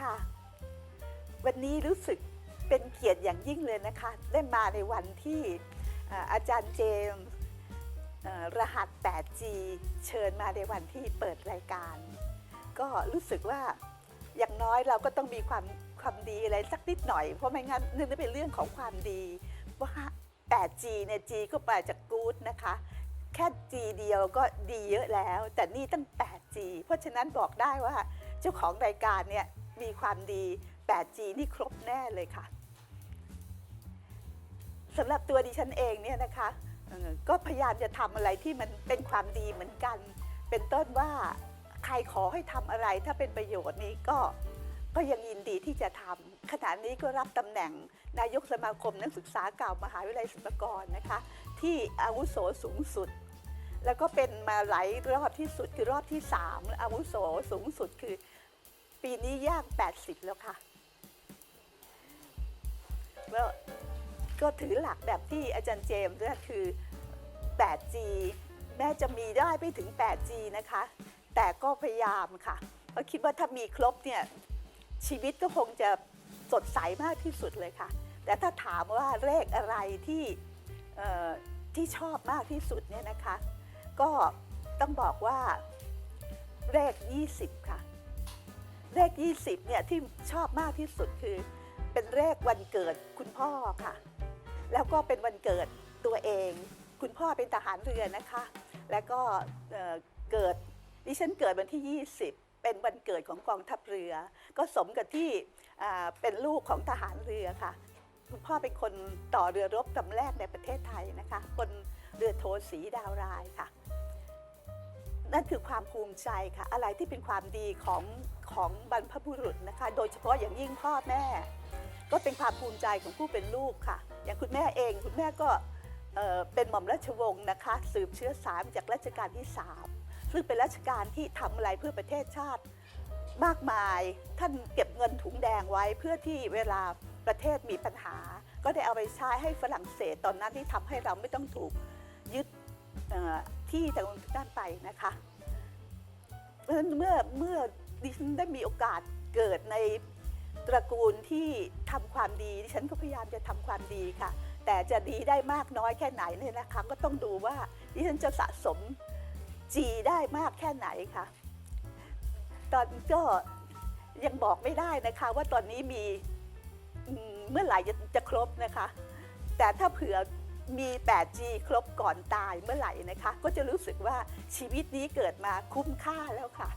ค่ะ วันนี้รู้สึกเป็นเกียรติอย่างยิ่งเลยนะคะ ได้มาในวันที่อาจารย์เจมส์รหัส 8G เชิญมาในวันที่เปิดรายการ ก็รู้สึกว่าอย่างน้อยเราก็ต้องมีความความดีอะไรสักนิดหน่อย เพราะไม่งั้นนี่เป็นเรื่องของความดีว่า 8G เนี่ย G ก็มาจาก good นะคะ แค่ G เดียวก็ดีเยอะแล้ว แต่นี่ตั้ง 8G เพราะฉะนั้นบอกได้ว่าเจ้าของรายการเนี่ย มีความดี 8G นี่ครบแน่เลยค่ะสำหรับตัวดิฉันเองเนี่ยนะคะก็พยายามจะทำอะไรที่มันเป็นความดีเหมือนกัน เป็นต้นว่าใครขอให้ทำอะไรถ้าเป็นประโยชน์นี้ก็ก็ยังยินดีที่จะทำขณะนี้ก็รับตำแหน่งนายกสมาคมนักศึกษาเก่ามหาวิทยาลัยศิลปากรนะคะ ที่อาวุโสสูงสุด แล้วก็เป็นมาหลายรอบที่สุดคือรอบที่3และอาวุโสสูงสุดคือ ปีนี้ย่าง 80 แล้วค่ะแล้วก็ถือหลักแบบที่อาจารย์เจมส์เนี่ยคือ 8G แม้จะมีได้ไม่ถึง 8G นะคะ แต่ก็พยายามค่ะ เพราะคิดว่าถ้ามีครบเนี่ยชีวิตก็คงจะสดใสมากที่สุดเลยค่ะ แต่ถ้าถามว่าเลขอะไรที่ที่ชอบมากที่สุดเนี่ยนะคะ ก็ต้องบอกว่าเลข 20 ค่ะ เลข 20เนี่ยที่ชอบมากที่สุดคือ เป็นเลขวันเกิดคุณพ่อค่ะ แล้วก็เป็นวันเกิดตัวเอง คุณพ่อเป็นทหารเรือนะคะ แล้วก็เเกิดดิฉันเกิดวันที่ 20 เป็นวันเกิดของกองทัพเรือ ก็สมกับที่เป็นลูกของทหารเรือค่ะ คุณพ่อเป็นคนต่อเรือรบลำแรกในประเทศไทยนะคะ คนเรือโทสีดาวรายค่ะ นั่นคือความภูมิใจค่ะ อะไรที่เป็นความดีของของบรรพบุรุษนะคะ โดยเฉพาะอย่างยิ่งพ่อแม่ ก็เป็นความภูมิใจของผู้เป็นลูกค่ะ อย่างคุณแม่เองคุณแม่ก็เเป็นหม่อมราชวงศ์นะคะ สืบเชื้อสายมาจากรัชกาลที่3ซึ่งเป็นรัชกาลที่ทำอะไรเพื่อประเทศชาติมากมาย ท่านเก็บเงินถุงแดงไว้เพื่อที่เวลาประเทศมีปัญหา ก็ได้เอาไปใช้ให้ฝรั่งเศสตอนนั้นที่ทำให้เราไม่ต้องถูกยึด เอ่อที่ทางด้านไปนะคะเพราะฉะนั้นเมื่อเมื่อดิฉันได้มีโอกาสเกิดในตระกูลที่ทำความดีดิฉันก็พยายามจะทำความดีค่ะ แต่จะดีได้มากน้อยแค่ไหนเนี่ยนะคะก็ต้องดูว่าดิฉันจะสะสมจีได้มากแค่ไหนค่ะ ตอนก็ยังบอกไม่ได้นะคะว่าตอนนี้มีเมื่อไหร่จะจะครบนะคะ แต่ถ้าเผื่อ มี 8G ครบก่อนตายเมื่อไหร่นะคะ ก็จะรู้สึกว่าชีวิตนี้เกิดมาคุ้มค่าแล้วค่ะ